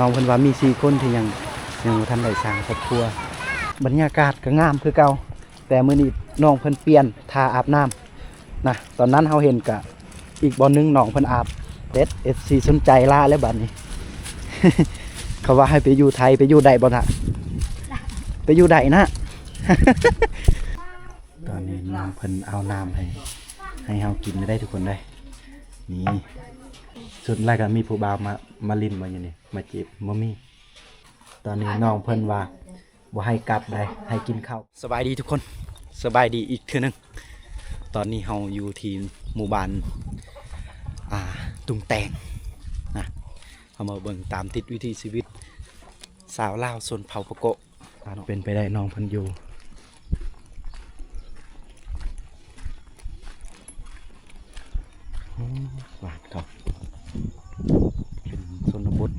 อ๋อน้องเพิ่นว่ามีสี่คนที่ยังยังบ่ทันได้สร้างครอบครัว บรรยากาศก็งามคือเก่าแต่มื้อนี้น้องเพิ่นเปลี่ยนทาอาบน้ำนะตอนนั้นเฮาเห็นกะอีกบ่อนหนึงน้องเพิ่นอาบเด็ด FC สนใจล่าแล้วบัดนี้ เขาว่าให้ไปอยู่ไทยไปอยู่ใดบ่น่ะไปอยู่ใดนะ ตอนนี้น้องเพิ่นเอาน้ำให้ให้เฮากินได้ทุกคนได้นี่ สุดแรกก็มีผู้บ่าวมามาลินมาอยู่นี่มาจีบบ่มี ตอนนี้น้องเพิ่นว่าบ่ให้กลับได้ให้กินข้าวสบายดีทุกคนสบายดีอีกเทื่อหนึงตอนนี้เฮาอยู่ที่หมู่บ้านอ่าตุงแตงนะเฮามาเบิ่งตามติดวิถีชีวิต สาวลาวส่วนเผ่าปะโกะตามเป็นไปได้น้องเพิ่นอยู่ อืมหวานครับเป็นชนบท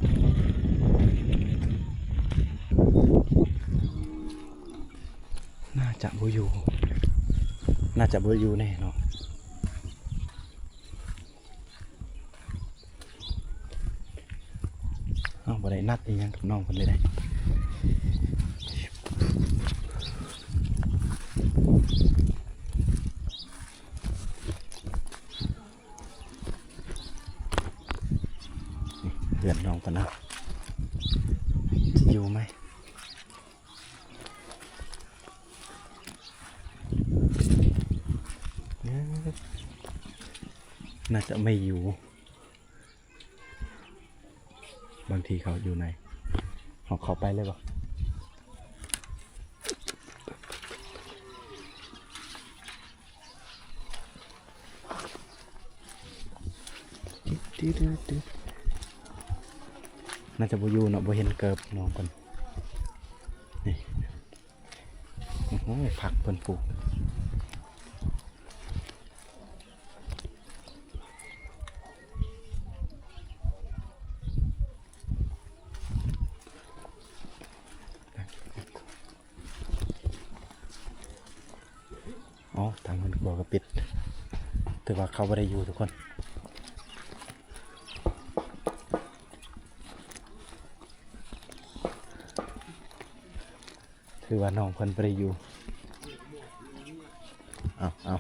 น่าจะ บอยู่ น่าจะบอยู่แน่เนาะเอาบ่ได้นัดอีหยังกับน้องคนเลยได้เดือนน้องกันนะจะอยู่ไหมเอ๊ะ น่าจะไม่อยู่ บางทีเขาอยู่ไหนเขาเขาไปเลยปะดื้อดื้อดื้อน่าจะบ่อยู่เนาะบ่เห็นเกิบน้องกันนี่โอ้โหผักเพิ่นปลูก อ๋อทางมันบอกว่าปิดถือว่าเขาบ่ได้อยู่ทุกคนถือว่าน้องเพิ่นบ่ไปอยู่เอาเอา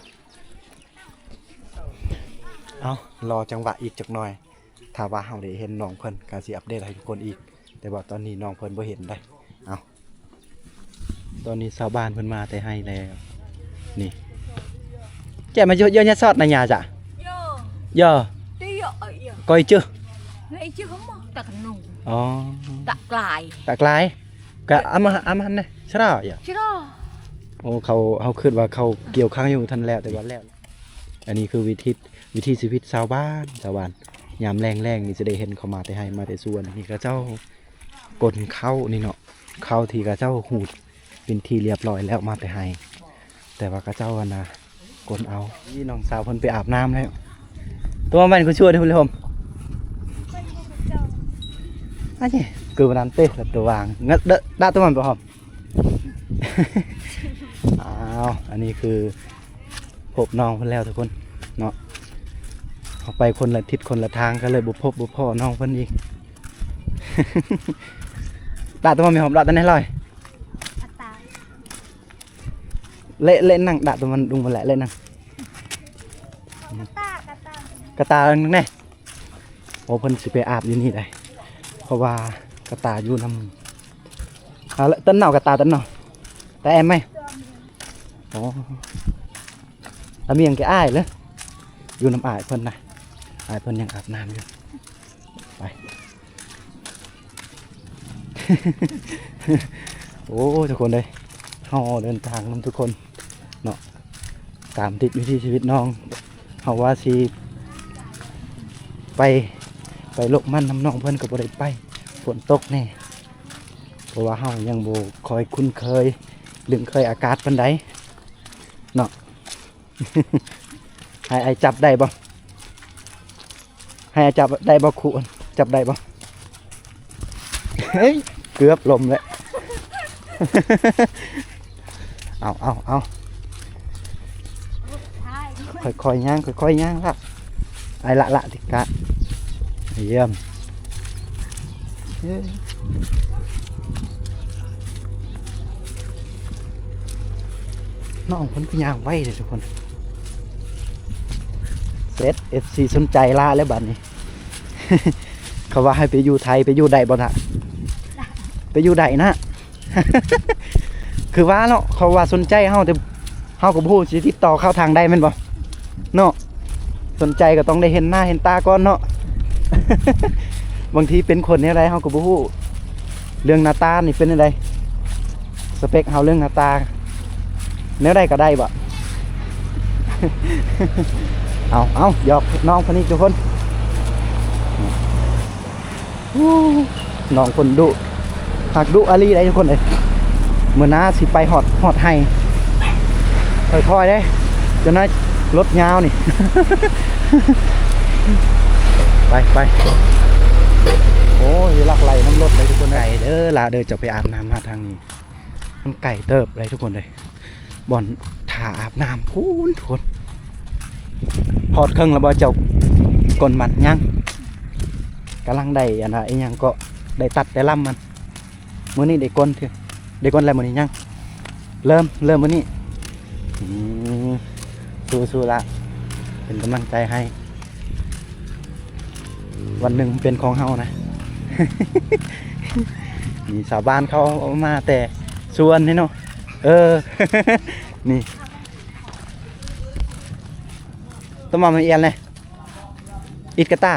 เอารอจังหวะอีกจักหน่อย ถ้าว่าเฮาได้เห็นน้องเพิ่นก็สิอัปเดตให้ทุกคนอีก แต่ว่าตอนนี้น้องเพิ่นบ่เห็นได้ เอาตอนนี้ชาวบ้านเพิ่นมาแต่ให้แล้ว นี่ แจมาเยอะเยอะแยะซอดนะยาจ้ะ Yo, เยอะ đi yo, yo. ก้อยจื้อ Ngay chứ không mà tạc nụ, อ๋อ tạc lại. ตากลายก็อามาอามาหันนะใช่หรออย่า Chứ đó. โอ้เขาเขาคิดว่าเขาเกี่ยวข้างอยู่ทันแล้วแต่ว่าแล้ว อันนี้คือวิธีวิธีชีวิตชาวบ้านชาวบ้านยามแรงแรงนี่จะได้เห็นเขามาแต่ให้มาแต่ส่วนนี่ก็เจ้ากลนเข้านี่เนาะเข้าทีก็เจ้าหูดเป็นทีเรียบร้อยแล้วมาแต่ให้แต่ว่าก็เจ้ากันนะ กลเอานี่น้องสาวเพิ่นไปอาบน้ำแล้วตัวมันก็ช่วยด้วยคุณผู้ชมอันนี้คือวันนั้นเต้ละตัววางงัดเดะด่าตัวมันไปหอมอ้าวอันนี้คือพบน้องเพิ่นแล้วทุกคนเนาะเขาไปคนละทิศคนละทางก็เลยบุพบบุพ่อน้องเพิ่นอีกด่าตัวมันไม่หอมด่าตัวไหนลอย เละเละนั่งด่าตัวมันดุงมาแหละเละนั่งกระตานั่งแน่โอ้เพิ่นสิไปอาบอยู่นี่ได้เพราะว่ากระตาอยู่นำเอาละต้นเน่ากระตาต้นเน่าแต่แอมไหมอ๋อแล้วมีอย่างแกอ้ายเลยอยู่น้ำอายเพิ่นนะอายเพิ่นยังอาบน้ำอยู่ไป โอ้ทุกคนเลยฮาเดินทางนํทุกคน ตามติดวิถีชีวิตน้องเฮาว่าสิไปไปโลกมันน้ำน้องเพิ่อนก็บ่ได้ไปฝนตกแน่เพราะว่าเฮายังบ่คอยคุ้นเคยเรื่องเคยอากาศปานใดเนาะให้ไอจับได้บ่ให้ไอจับได้บ่ครูจับได้บ่เฮ้ยเกือบลมแล้วเอาเอาเอา ค่อยๆย่างค่อยๆย่างละไอ้ละละติกะเยี่ยมน้องคนพยางไว้เลยทุกคนเซตเอฟซีสนใจล่าแล้วบัดนี้ เขาว่าให้ไปอยู่ไทยไปอยู่ใดบ่นะไปอยู่ใดนะ คือว่าเนาะเขาว่าสนใจเฮาแต่เฮาก็บ่ฮู้สิติดต่อเข้าทางใดแม่นบ่ สนใจก็ต้องได้เห็นหน้าเห็นตาก่อนเนาะ บางทีเป็นคนนี่ยไรเฮาก็บ่ฮู้เรื่องหน้าตานี่เป็นอะไรสเปคเฮาเรื่องหน้าตาแนวใดก็ได้บ่เอาเอาหยอกน้องคนนี้ทุกคนน้องคนดุหักดุอาลีได้ทุกคนเลยเมื่อน้าสิไปหอดหอดให้ค่อยๆได้จนน่า รถยาวนี่ ไปไปโอ้ยลักไหลน้ำรถเลยทุกคนไก่เด้อลาเด้อจะไปอาบน้ำมาทางนี้มันไก่เติบเลยทุกคนเลยบ่อนถ่าอาบน้ำพูนทุกคนพอดเครื่องแล้วบ่เจ้ากลมันยังกำลังได้อันน่ะไอ้ยังก็ได้ตัดได้ล่ำมันมื้อนี้ได้กลเถอะได้กลแล้วมื้อนี้ยังเริ่มเริ่มมื้อนี้ อืมสู้ๆละเป็นกำลังใจให้ วันหนึ่งเป็นของเฮานะ นี่ชาวบ้านเขาเอามาแต่ส่วนนี่เนาะเออ นี่ต้มมามาเอียนเลยอิดกระตา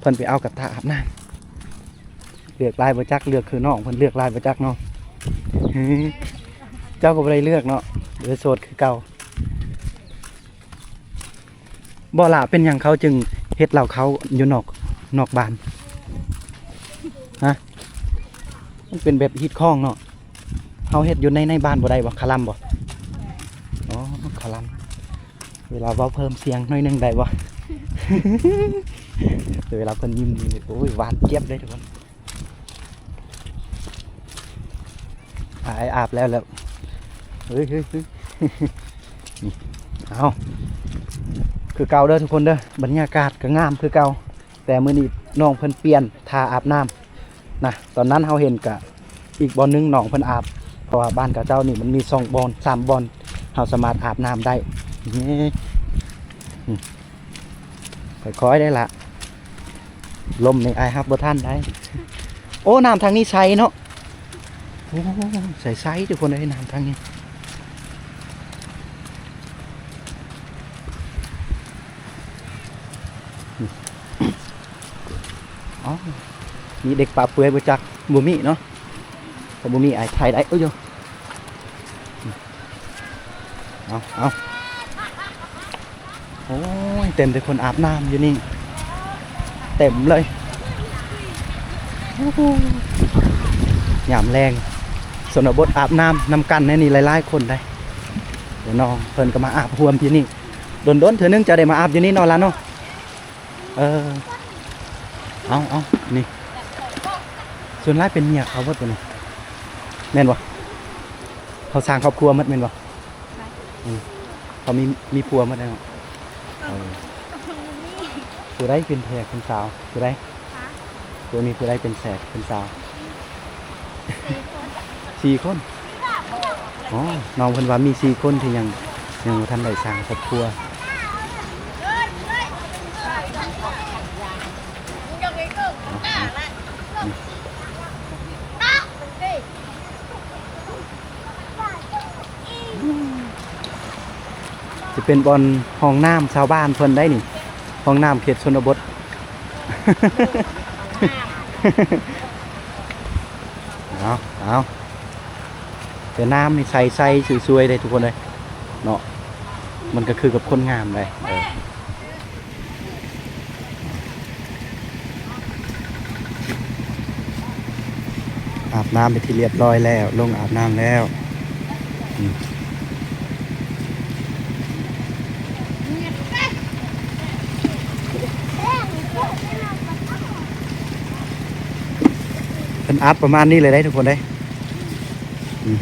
เพิ่นไปเอากระตาอาบน้ำเลือกลายประจักเลือกคือน้องเพิ่นเลือกลายประจักเนาะเจ้าก็บ่ได้เลือกเนาะเดือโสดคือเก่า บ่ละเป็นหยังเขาจึงเฮ็ดเหล่าเขาอยู่นอกนอกบ้านฮะมันเป็นแบบฮิตข้องเนาะเฮาเฮ็ดอยู่ในในบ้านบ่ได้บ่คาลัมบ่อ๋อคาลัมเวลาเว้าเพิ่มเสียงน่อยนึงได้บ่แต่เวลาเพิ่นยิ้มนี่โอ้ยหวานเจี๊ยบเลยทุกคนอาไออาบแล้วแล้วเฮ้ยเฮ้ยเฮ้ยเอา คือเก่าเด้อทุกคนเด้อบรรยากาศก็งามคือเก่าแต่มื้อนี้น้องเพิ่นเปลี่ยนทาอาบน้ำนะตอนนั้นเฮาเห็นกะอีกบอลนึงน้องเพิ่นอาบ เพราะว่าบ้านกับเจ้านี่มันมีสองบอลสามบอลเฮาสามารถอาบน้ำได้ค่อยๆได้ละลมในไอฮับบท่านได้โอ้น้ำทางนี้ใสเนาะโอ้ใสใสๆทุกคนเลยน้ำทางนี้อ๋อ มีเด็กป่าเปื่อยบจักบุมีเนาะแต่บุมีไอ้ไทยได้เอ้ยโยเอาเอาโอ้ยเต็มแต่คนอาบน้ำอยู่นี่ เต็มเลยโอ้โหยามแรงสนบทอาบน้ำนำกันในนี่หลายๆคนได้เดี๋ยวน้องเพิ่นก็มาอาบรวมที่นี่โดนๆเถื่อนึงจะได้มาอาบอยู่นี่นอนละเนาะเออเอาเอานี่ ส่วนร้ายเป็นเมียเขาว่าตัวนี้แม่นวะเขาสร้างครอบครัวหมัดแม่นวะอืมเขามีมีผัวหมัดแล้วเออผู้ได้เป็นแขกเป็นสาวผู้ได้ตัวนี้ผู้ได้เป็นแขกเป็นสาวสี่คนอ๋อน้องเพิ่นว่ามีสี่คนที่ยังยังบ่ทันได้สร้างครอบครัว เป็นบอลห้องน้ำชาวบ้านเพิ่นได้นี่ห้องน้ำเขตชนบท เอาเอาแต่น้ำนี่ใสใสๆสวยๆเลยทุกคนเลยเนาะมันก็คือกับคนงามเลยอาบน้ำไปที่เรียบร้อยแล้ว ลงอาบน้ำแล้ว เป็นอาบประมาณนี้เลยได้ทุกคนได้อืม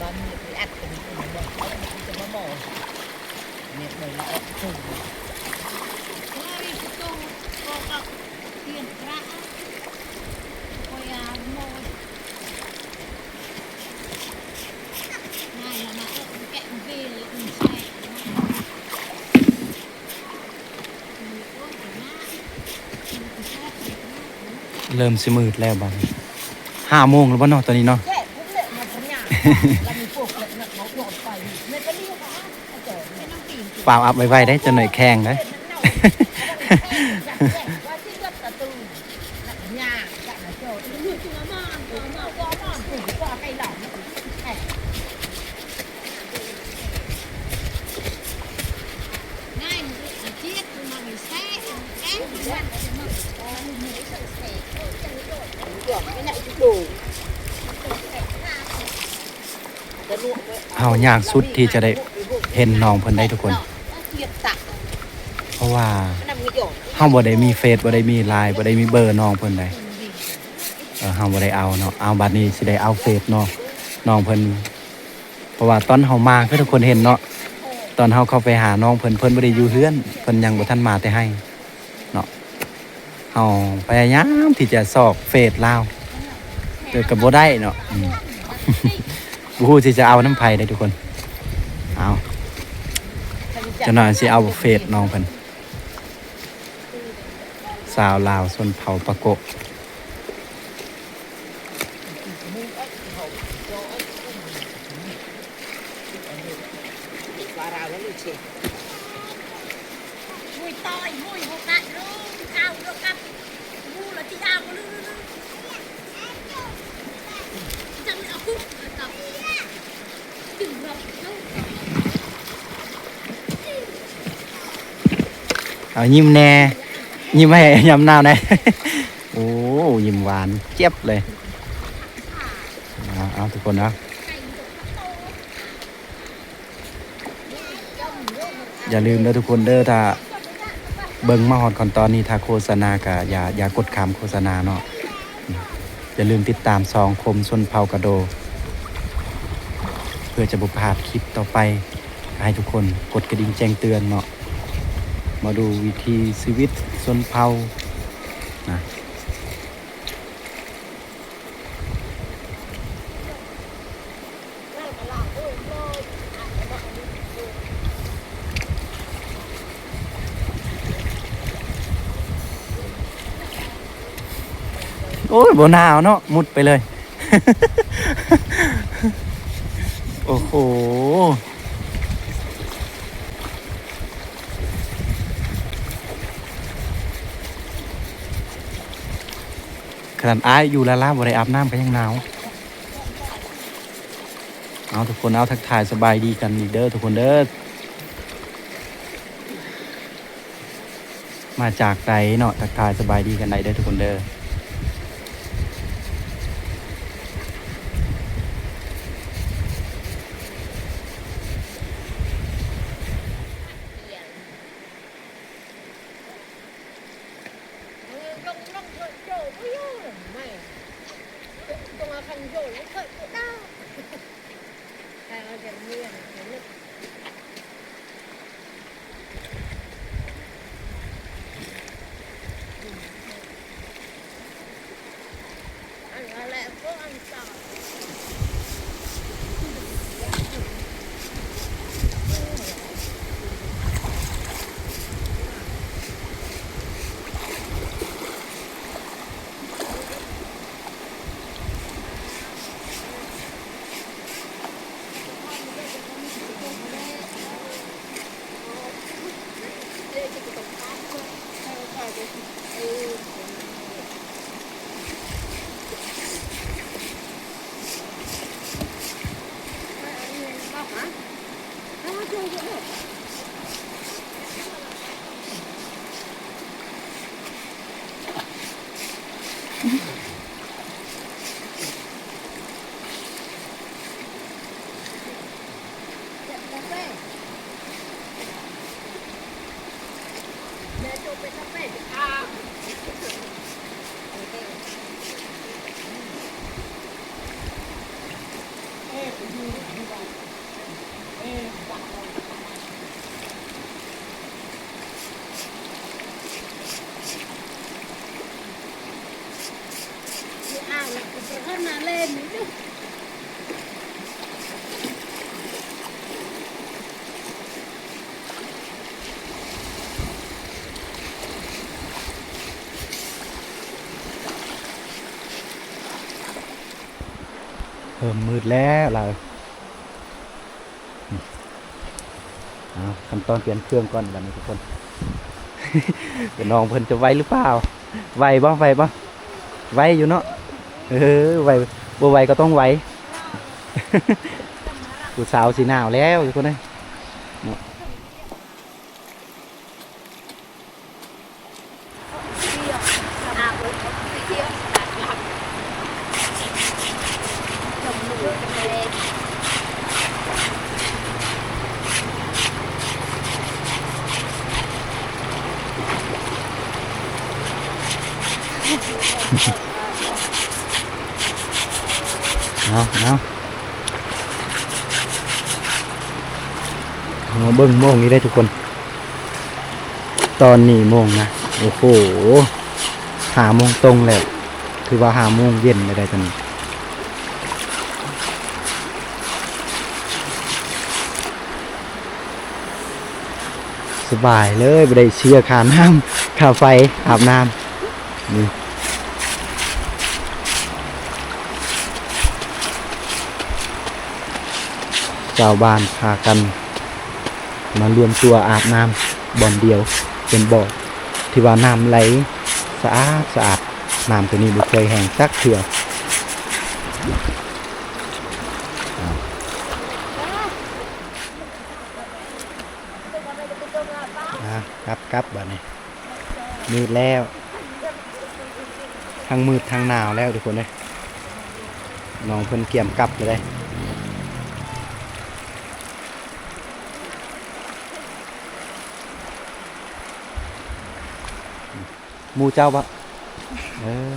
บ้านมีแอปเป็นคนบอกเขาจะมาบอกเนี่ยเลยละแอปถูก Oi, tu kok tien kra. Koi ya mo. Này là nó cũng kẹm về là cũng xe. เริ่มสิมืดแล้วบัดนี้ห้าโมงแล้วบ่เนาะตอนนี้เนาะ แค่พวกเนี่ยมาวมีพวกเนี่ยเขาโดดไปเนี่ยก็เรียกว่าอาจารย์ Cái nó kìm เปล่าอัพไวๆได้จะหน่อยแข้งได้ว่าที่ก็ตะตูหนักยาจะม เกือบไม่ไหนจะดูจะลวกไว้เฮายากสุดที่จะได้เห็นน้องเพิ่นได้ทุกคน เพราะว่าเฮาบ่ได้มีเฟซบ่ได้มีไลน์บ่ได้มีเบอร์น้องเพิ่นได้เออเฮาบ่ได้เอาเนาะเอาบัดนี้สิได้เอาเฟซเนาะน้องเพิ่นเพราะว่าตอนเฮามาคือทุกคนเห็นเนาะตอนเฮาเข้าไปหาน้องเพิ่นเพิ่นบ่ได้อยู่เฮือนเพิ่นยังบ่ทันมาแต่ให้ เฮาพยายามที่จะสอกเฟซลาวแต่ก็บ่ได้เนาะบ่ฮู้สิจะเอาน้ำไผ่ได้ทุกคนเอาจะหน่อยสิเอาเฟซน้องเพิ่นสาวลาวชนเผาปะโกะปลาราแล้วลูกเชฟ Mùi tỏi, mùi hột đạn luôn Cao được cặp Ngu là chị đào có lưu lưu lưu Chẳng là khúc Tập Đừng rộng đâu เอายิ้มแน่ยิ้มให้ยำน้าวหน่อยโอ้ยิ้มหวานเจี๊ยบเลยเอาเอาทุกคนนะอย่าลืมนะทุกคนเด้อถ้า เบิ่งมาฮอดก่อนตอนนี้ถ้าโฆษณากะอย่าอย่ากดคำโฆษณาเนาะอย่าลืมติดตามซองคมชนเผากระโด เพื่อจะบุพาดคลิปต่อไป ให้ทุกคนกดกระดิ่งแจ้งเตือนเนาะมาดูวิธีชีวิตชนเผานะ อ้ยบหนาวเนาะมุดไปเลย โอ้โหขนาดอ้ายอยู่ล้วล่าบริอาบน้ำก็ยังหนาวเอาทุกคนเอาทักทายสบายดีกันอีเด้อทุกคนเด้อมาจากไหนเนาะทักทายสบายดีกันไหนเด้อทุกคนเด้อ เพิ่มมืดแล้วเราเอาขั้นตอนเปลี่ยนเครื่องก่อนบัดนี้ทุกคนเดี๋ยวน้องเพิ่นจะไวหรือเปล่า ไวบ่ไวบ่ไวอยู่เนาะ เออไวบ่ไวก็ต้องไวผู้สาวสีหนาวแล้วทุกคนเอ้ยเนาะอาบรถไปเที่ยวตลาดหลับชมหนูกันเลย เอาเอาเอาเบิ่งโมงนี้ได้ทุกคน ตอนนี้โมงนะ โอ้โหหาโมงตรงแล้วคือว่าหาโมงเย็นไม่ได้ตอนนี้สบายเลยไม่ได้เชียร์ขาน้ำขาไฟอาบน้ำนี่ ชาวบ้านพากัน มารวมตัวอาบน้ำบ่อนเดียวเป็นบ่อที่ว่าน้ำไหลสะอาดสะอาดน้ำตัวนี้ไม่เคยแห้งสักเถื่ออะครับครับบ้านี้มืดแล้วทั้งมืดทั้งหนาวแล้วทุกคนเลยน้องเพิ่นเกี่ยมกลับเลยได้ ห มูเจ้าปะเออ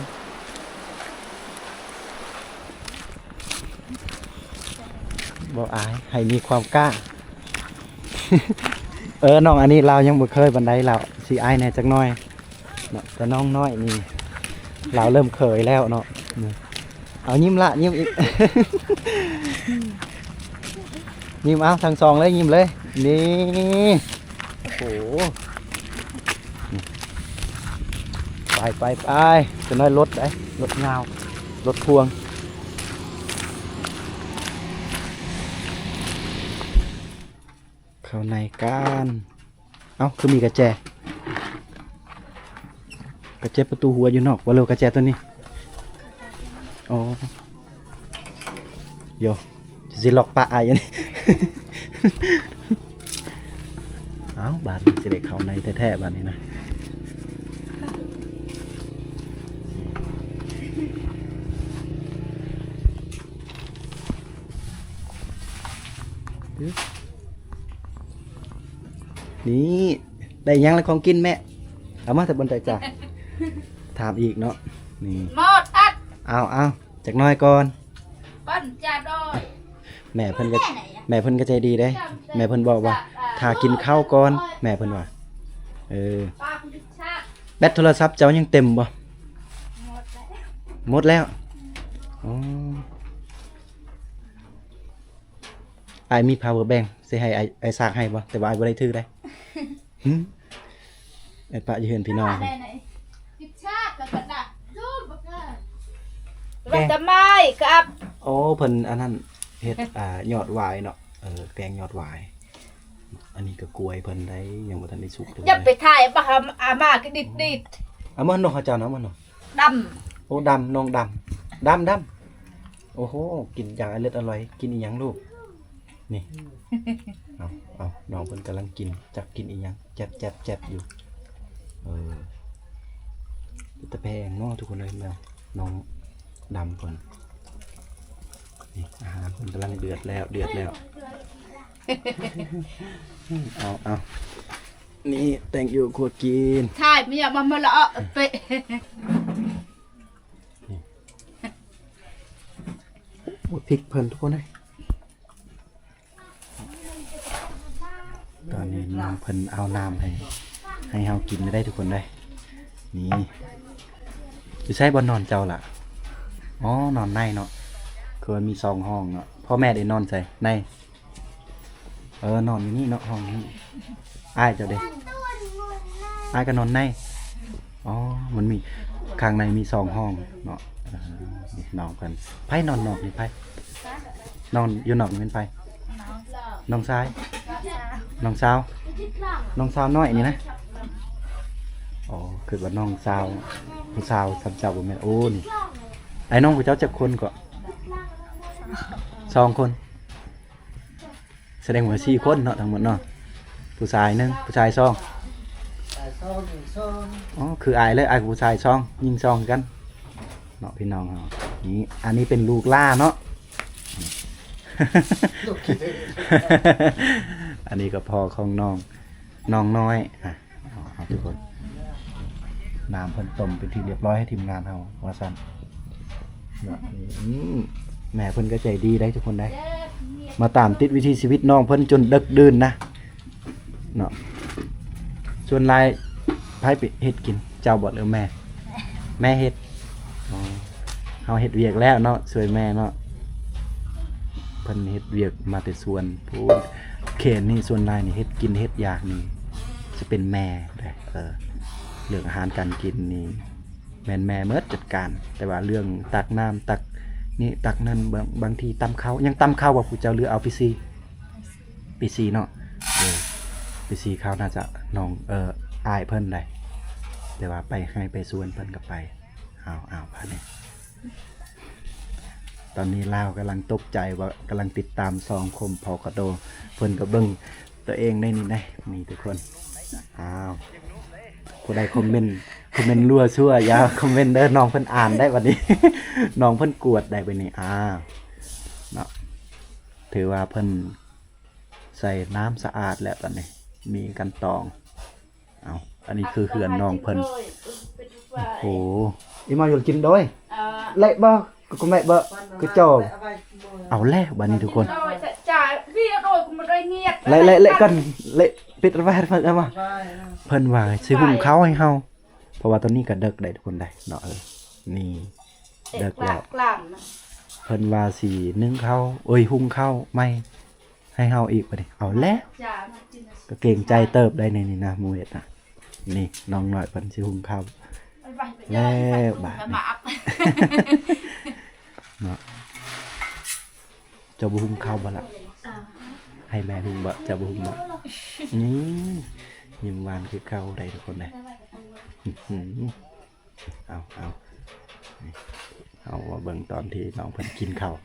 บอกอายให้มีความกล้า เออน้องอันนี้เรายังบ่เคยบันไดเราสีอายแน่จักหน้อยเนาะแต่น้องน้อยนี่เราเริ่มเคยแล้วเนาะเอายิ้มละยิ้มอีก ยิ้มเอาทางซองเลยยิ้มเลย นี่โอ้โห ไปไปไปจะน้อยรถไอ้รถเงารถพวงเข้าในกันเอ้าคือมีกระแจ กระแจประตูหัวอยู่นอกว่าเร็วกระแจตัวนี้ อ๋อโยจะสิล็อกปะอายอันนี้เอ้าบาทจะได้เข้าในแท้ๆบาทนี้นะ นี่ ได้หยังแล้วของกินแม่ เอามาแต่บนใจจ่าถามอีกเนาะ นี่ หมดอัดเอาเอาจากหน้อยก่อน ปั้นจัดดอยแม่เพิ่นก็แม่เพิ่นก็ใจดีเด้ แม่เพิ่นบอกว่าถ้ากินข้าวก่อน แม่เพิ่นว่า เออ ปากดิชาแบตโทรศัพท์เจ้ายังเต็มบ่ หมดแล้ว หมดแล้ว อ๋อ ไอายมี power bank สิให้ไอไอซากให้บ่แต่ว่าไอบ่ได้ถือได้หึไอปะอยู่เห็นพี่น้องได้ไหนดิชากับกระดาษรูปบักกะแกงทำไมครับโอ้เพิ่นอันนั้นเฮ็ดอ่ายอดหวายเนาะเออแกงยอดหวาย อันนี้ก็กล้วยเพิ่นได้ยังบ่ทันได้สุกเลยอย่าไปถ่ายปะครับอามาก็ดิดดิดเอามันเนาะเขาเจ้าเนาะมันเนาะดโอ้ดำน้องดำดำดำโอ้โหกินอย่างอร่อยอร่อยกินอีหยังลูก นี่ เอาเอาน้องเพิ่นกำลังกิน จักกินอีหยังแจ๊บแจ๊บแจ๊บอยู่ เออแตะแพงเนาะทุกคนเลยแมวน้องดำเพิ่นนี่อาหารเพิ่นกำลังเดือดแล้ว เดือดแล้ว เอาเอานี่แต่งอยู่ครัวกินำถ่ายไม่อยากมามาละเปะโอ้ยพริกเพิ่นทุกคนเลย ตอนนี้น้องเพิ่นเอาน้ำให้ให้เฮากินได้ทุกคนได้ นี่จะใช้บอนนอนเจ้าล่ะ อ๋อ นอนในเนาะคือมีสองห้องเนาะ พ่อแม่ได้นอนใส่ใน เออ นอนอยู่นี่เนาะห้องนี้อ้ายเจ้าเด้อ้ายก็นอนใน อ๋อ มันมีข้างในมีสองห้องเนาะเออนี่นอนกันไพ่นอนนอกนี่ไพ่นอนอยู่นอกนี่เป็นไพ่น้องซ้าย น้องสาว น้องสาวน้อยนี่นะอ๋อคือว่าน้องสาวผู้สาวสำเจ้าบ่แม่นโอ้นี่ไอ้น้องผู้เจ้าจักคนก็สองคน แสดงว่าสี่คนเนาะทั้งหมดเนาะผู้ชายหนึงผู้ชายสองแต่ซองหนึ่งซองอ๋อคืออายเลยอายกับผู้ชายสองยิงสองกันเนาะพี่น้องเฮานี่อันนี้เป็นลูกล่าเนาะ ลูกคิดเอันนี้ก็พ่อของน้องน้องน้อยอะเอาเอาทุกคนน้ำเพิ่นต้มเป็นที่เรียบร้อยให้ทีมงานเฮาว่าซั่นเนาะอืมแม่เพิ่นก็ใจดีได้ทุกคนได้ มาตามติดวิธีชีวิตน้องเพิ่นจนดึกดื่นนะเนาะส่วนลายไผไปเฮ็ดกิน เจ้าบ่หรือแม่ แม่เฮ็ดอ๋อเฮาเฮ็ดเวียกแล้วเนาะช่วยแม่เนาะเพิ่นเฮ็ดเวียกมาแต่ส่วนผู้ เขนนี่ส่วนลายนี่เฮ็ดกินเฮ็ดยากนี่จะเป็นแม่เออเรื่องอาหารการกินนี่แม่แม่เมิดจัดการ แต่ว่าเรื่องตักน้ำตักนี่ตักนั่นบางบางทีตำข้าวยังตำข้าวว่าผู้เจ้าเรือเอาไปซีไปซีเนาะเออไปซีข้าวน่าจะน้องเอออายเพิ่นได้แต่ว่าไปให้ไปส่วนเพิ่นก็ไปเอาเอาพาเนี่ย อนนี้ลาวกำลังตกใจว่ากำลังติดตามซองคมพอกระโดเพิ่นก็เบิ่งตัวเองได้นี่ได้นี่ทุกคนอ้าวผู้ใดคอมเมนต์คอมเมนต์รั่วชั่วอย่าคอมเมนต์เด้อน้องเพิ่นอ่านได้วันนี้ น้องเพิ่นกวดได้ไปนี่อ้าวเนาะถือว่าเพิ่นใส่น้ำสะอาดแล้วตอนนี้ มีกันตองเอาอันนี้คือเขื่อนน้องเพิ่นโอ้อีมาอยู่กินด้วยเละบ่ กูไม่บ่กูจอบเอาแล้วบัดนี้ทุกคน rồi sẽ trả bia rồi cũng một đôi nhiệt เละเละเละกันเละปิดไว้เพิ่นเอามาไปนะเพิ่นว่าสิหุงข้าวให้เฮาเพราะว่าตอนนี้ก็เดึกได้ทุกคนได้เนาะเออนี่ để Được rồi. lạc làm เพิ่นว่าสินึ่งข้าวเอ้ยหุงข้าวไม่ให้เฮาอีกบัดนี้เอาแล้ว trả mà chỉ là ก็เกรงใจเติบได้ในนี่นะหมูเฮ็ดน่ะนี่น้องน้อยเพิ่นสิหุงข้าว vài vài Lê giờ bà phải này. mạc เนาะจ้าบ่หุงข้าวบ่ละให้แม่หุงบ่จ้าบ่หุงบ่นี่ยิ้มหวานคือเก่าได้ทุกคนเลยอื้อหือเอาเอานี่าเบิ่งตอนที่น้องเพิ่นกินข้าว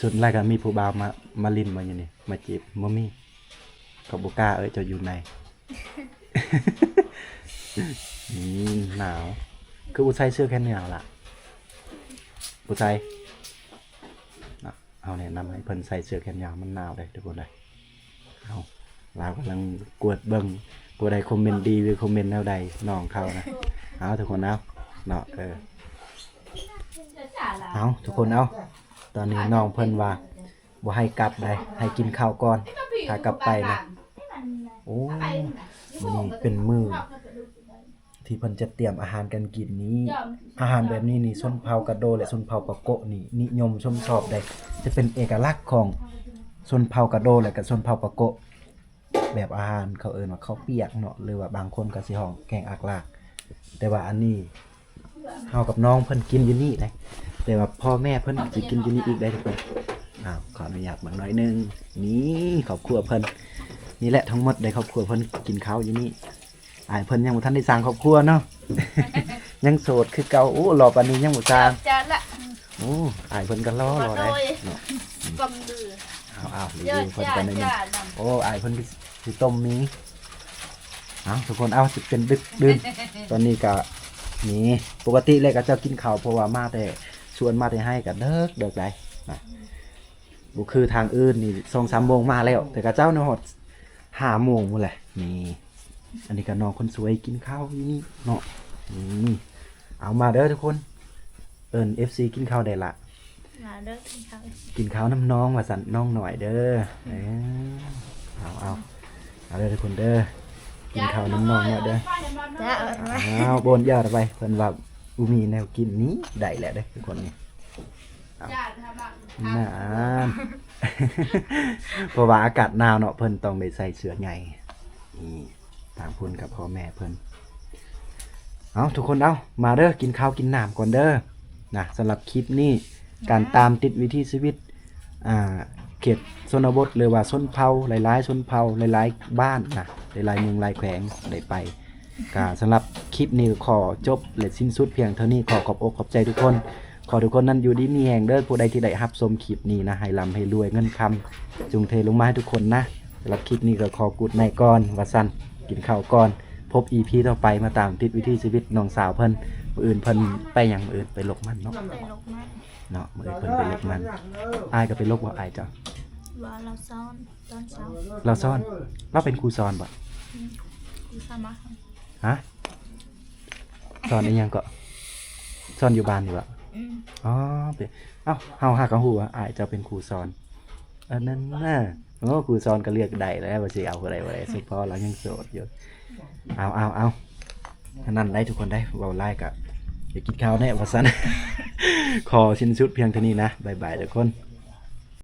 สุดแรกก็มีผู้บ่าวมามาลิ้นมาอยู่นี่มาจีบบ่มีก็บ่กล้าเอ้ยจ้าอยู่ในนี่หนาว คือผู้ชายเสื้อแค่เหนาวล่ะผู้ชายเอาแนะนำให้เพิ่นใส่เสื้อแขนยาวมันหนาวได้ทุกคนเลยเอาเรากำลังกวดเบิ่งผู้ใดคอมเมนต์ดีหรือคอมเมนต์แนวใดน้องเขานะเอาทุกคนเอาเนาะเออเอาทุกคนเอาตอนนี้น้องเพิ่นว่าบ่ให้กลับได้ให้กินข้าวก่อนถ้ากลับไปนะโอ้มื้อนี้เป็นมือ ที่เพิ่นจะเตรียมอาหารกันกินนี้ อาหารแบบนี้นี่ชนเผ่ากระโดและชนเผ่าปะโกะนี่นิยมชมชอบได้จะเป็นเอกลักษณ์ของชนเผ่ากระโดและกับชนเผ่าปะโกะแบบอาหารเขาเอิ้นว่าข้าวเปียกเนาะหรือว่าบางคนก็สิห้องแกงอักลาก แต่ว่าอันนี้เฮากับน้องเพิ่นกินอยู่นี่ได้แต่ว่าพ่อแม่เพิ่นสิกินอยู่นี่อีกได้ทุกคนอ้าวขออนุญาตเบิ่งหน่อยหนึงนี่ครอบครัวเพิ่นนี่แหละทั้งหมดได้ครอบครัวเพิ่นกินข้าวอยู่นี่ อายเพิ่นยังบ่ทันได้สร้างครอบครัวเนาะ ยังโสดคือเก่าโอ้รอปานนี้ยังบ่สร้าง trả lại โอ้อายเพิ่นก็รอรอได้เนาะ cầm lửa เอาเอารี giờ วิวเพิ่น trả กันหน่อยหนึง trả làm โอ้อายเพิ่นสิต้มนี้เอาทุกคนเอาสิเป็นดึกดื่นตอนนี้ก็นี่ปกติเลยก็จะกินข้าวเพราะว่ามาแต่ชวนมาแต่ให้ก็เลิกเลิกได้นะบุคือทางอื่นนี่สองสามโมงมาแล้ว แต่กับเจ้าเนาะห้าโมงหมดเลยนี่ อันนี้ก็น้องคนสวยกินข้าวอยู่นี่เนาะนี่เอามาเด้อทุกคน เอิญเอฟซีกินข้าวได้ละ มาเด้อกินข้าวกินข้าวน้ำน้องว่าสันน้องหน่อยเด้อเอ้ยเอาเอาเอาเด้อทุกคนเด้อ กินข้าวน้ำน้องหน่อยเด้อ จ้าเอาไว้อ้าวบนยอดไปเพิ่นว่าอูมีแนวกินนี้ได้แหละเด้อทุกคนนี่จ้าทำบ้างนานเพราะว่าอากาศหนาวเนาะเพิ่นต้องได้ใส่เสื้อใหญ่นี่ ต่ามพุ่นกับพ่อแม่เพิ่นเอาทุกคนเอามาเด้อกินข้าวกินน้ำก่อนเด้อนะสำหรับคลิปนี้การตามติดวิถีชีวิตอ่าเขตชนบทหรือว่าชนเผ่าหลายๆชนเผ่าหลายๆบ้านนะหลายๆเมืองหลายแขวงได้ไปก็สำหรับคลิปนี้ขอจบและสิ้นสุดเพียงเท่านี้ขอขอบอกขอบใจทุกคน ขอทุกคนนั้นอยู่ดีมีแห่งเด้อผู้ใดที่ได้รับชมคลิปนี้นะให้ลำให้รวยเงินคำจุงเทลงมาให้ทุกคนนะสำหรับคลิปนี้ก็ขอกุดในก่อนว่าสั้น กินข้าวก่อน พบอีพีต่อไปมาตามติดวิถีชีวิตน้องสาวเพิ่นมื้ออื่นเพิ่นไปหยังมื้ออื่นไปลกมันเนาะไปลกมันเนาะมื้ออื่นเพิ่นไปลกมันอายก็ไปลกว่าอายจ้ะว่าเราซ้อนตอนเช้าเราซ่อนเราเป็นครูสอนบ่คือสามารถฮะสอนอีหยังก็สอนอยู่บ้านนี่บ่อืมอ๋อเป็นเอ้าเฮาหากะฮู้ว่าอายจะเป็นครูสอนอันนั้นน่ะโอ้ครูสอนก็เลือกได้แล้วว่าสิเอาอะไรอะไรสุดพอเรายังโสดอยู่เอาเอาเอาอันนั้นได้ทุกคนได้เราไล่กะอย่ากินข้าวแน่ว่าสันขอสิ้นสุดเพียงเท่านี้นะบ๊ายบายทุกคน